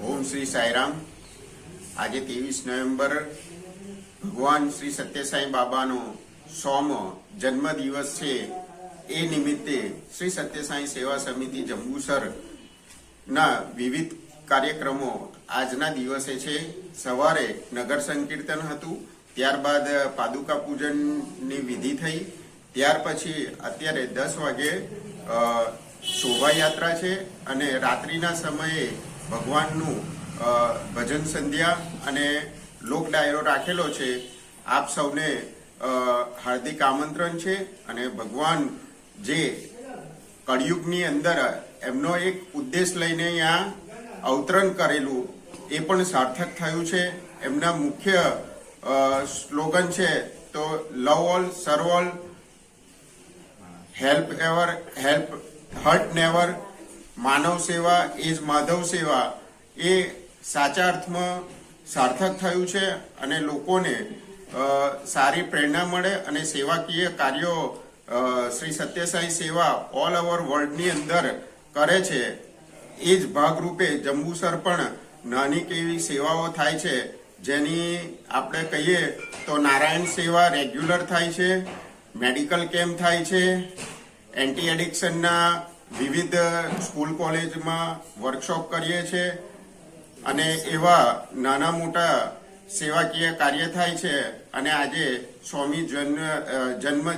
ઓમ શ્રી સાંઈરામ. આજે ત્રેવીસ નવેમ્બર ભગવાન શ્રી સત્યસાઈ બાબાનો સોમો જન્મદિવસ છે. એ નિમિત્તે શ્રી સત્યસાઈ સેવા સમિતિ જંબુસર ના વિવિધ કાર્યક્રમો આજના દિવસે છે. સવારે નગર સંકીર્તન હતું, ત્યારબાદ પાદુકા પૂજનની વિધિ થઈ. ત્યાર પછી અત્યારે દસ વાગે શોભાયાત્રા છે અને રાત્રિના સમયે ભગવાનનું ભજન સંધ્યા અને લોક ડાયરો રાખેલો છે. આપ સૌને હાર્દિક આમંત્રણ છે અને ભગવાન જે કળિયુગની અંદર એમનો એક ઉદ્દેશ લઈને અહીંયા અવતરણ કરેલું, એ પણ સાર્થક થયું છે. એમના મુખ્ય સ્લોગન છે તો love all serve all help ever help hurt never માનવ સેવા એ જ માધવ સેવા એ સાચા અર્થમાં સાર્થક થયું છે અને લોકોને સારી પ્રેરણા મળે અને સેવાકીય કાર્યો શ્રી સત્યસાઈ સેવા ઓલ ઓવર વર્લ્ડની અંદર કરે છે. એ જ ભાગરૂપે જંબુસર પણ નાની કેવી સેવાઓ થાય છે. જેની આપણે કહીએ તો નારાયણ સેવા રેગ્યુલર થાય છે, મેડિકલ કેમ્પ થાય છે, એન્ટી એડિક્શનના વિવિધ સ્કૂલ કોલેજમાં વર્કશોપ કરીએ છીએ અને એવા નાના મોટા સેવાકીય કાર્ય થાય છે અને આજે સ્વામી જન્મ જન્મ